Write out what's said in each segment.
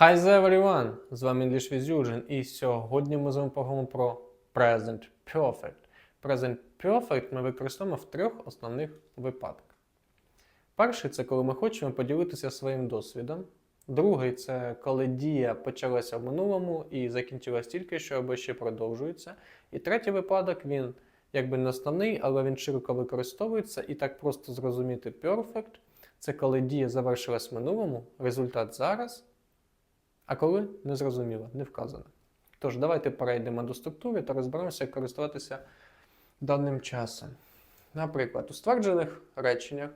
Hi everyone! З вами English with і сьогодні ми з вами поговоримо про Present Perfect. Present Perfect ми використовуємо в трьох основних випадках. Перший це коли ми хочемо поділитися своїм досвідом. Другий це коли дія почалася в минулому і закінчилась тільки що або ще продовжується. І третій випадок він якби не основний, але він широко використовується. І так просто зрозуміти perfect це коли дія завершилась в минулому, результат зараз. А коли не зрозуміло, не вказано. Тож, давайте перейдемо до структури та розберемося, як користуватися даним часом. Наприклад, у стверджених реченнях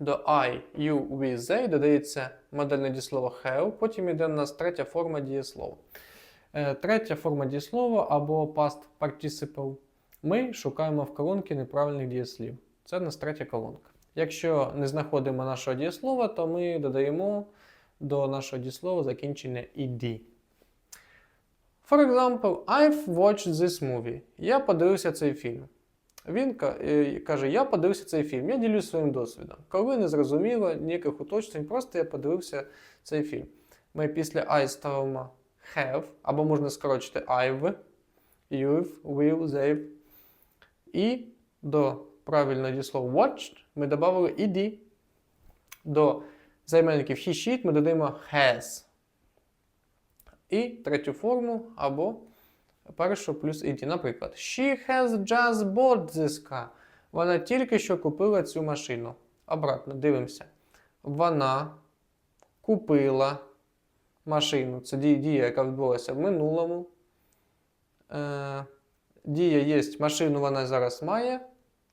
до I, you, we, they додається модельне дієслово have, потім йде у нас третя форма дієслова. Е, Третя форма дієслова або past participle ми шукаємо в колонці неправильних дієслів. Це у нас третя колонка. Якщо не знаходимо нашого дієслова, то ми додаємо до нашого дієслова закінчення ed. For example, I've watched this movie. Я подивився цей фільм. Він е, каже: Я подивився цей фільм, я ділюсь своїм досвідом. Коли не зрозуміло, ніяких уточнень, просто я подивився цей фільм. Ми після I ставимо have, або можна скорочити I've, you've, will, they've. І до правильного дієслова watched ми додали ed. До займенників he, she ми додаємо has. І третю форму або першу плюс ed. Наприклад, She has just bought this car. Вона тільки що купила цю машину. Обратно, дивимося. Вона купила машину. Це дія, яка відбулася в минулому. Е, дія є, машину вона зараз має.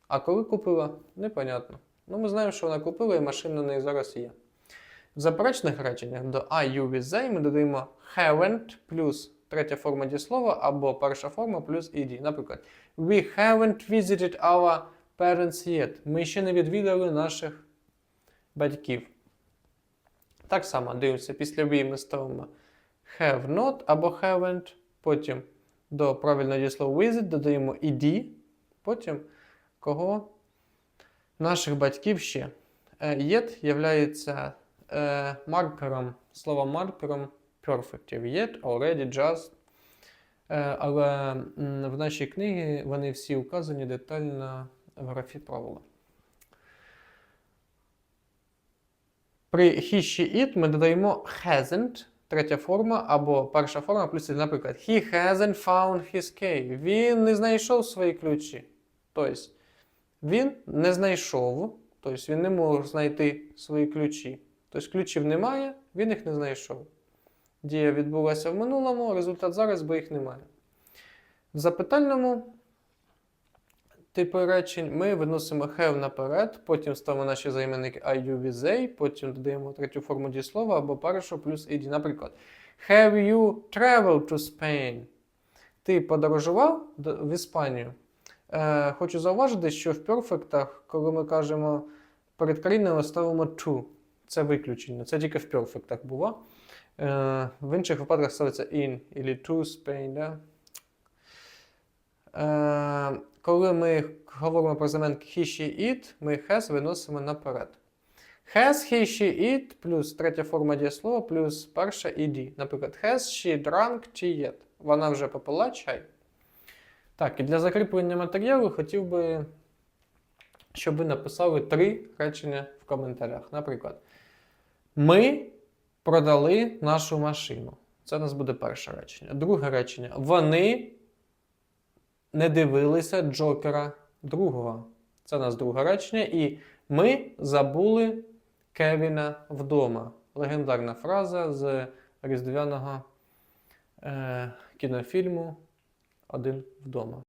А коли купила, непонятно. Ну, ми знаємо, що вона купила, і машина на неї зараз є. В заперечних реченнях до I, with, they ми додаємо haven't плюс третя форма дієслова або перша форма плюс ed. Наприклад, We haven't visited our parents yet. Ми ще не відвідали наших батьків. Так само дивимося, після we ми ставимо have not або haven't. Потім до правильного дієслова visit додаємо ed. Потім кого? Наших батьків ще. Е, Yet являється е, маркером, словом маркером perfectів. Yet, already, just. Е, але в нашій книгі вони всі указані детально в графі правила. При he, she, it ми додаємо hasn't, третя форма, або перша форма, плюс, наприклад, he hasn't found his key. Він не знайшов свої ключі. Тобто, він не знайшов, тобто він не може знайти свої ключі. Тобто ключів немає, він їх не знайшов. Дія відбулася в минулому, результат зараз, бо їх немає. В запитальному типу речень ми виносимо have наперед, потім ставимо наші займенники I, you, with, they, потім додаємо третю форму дієслова або першу плюс ed. Наприклад, Have you traveled to Spain? Ти подорожував в Іспанію? Е, хочу зауважити, що в перфектах, коли ми кажемо перед країною, ставимо to. Це виключення. Це тільки в перфектах було. Е, в інших випадках ставиться in або to Spain. Да? Е, коли ми говоримо про заменки he, she, it, ми has виносимо наперед. Has, he, she, it плюс третя форма дієслова плюс перша ed. Наприклад, has she drunk tea yet? Вона вже попила чай. Так, і для закріплення матеріалу хотів би, щоб ви написали три речення в коментарях. Наприклад, ми продали нашу машину. Це у нас буде перше речення. Друге речення. Вони не дивилися Джокера другого. Це у нас друге речення. І ми забули Кевіна вдома. Легендарна фраза з різдвяного е, кінофільму Один вдома.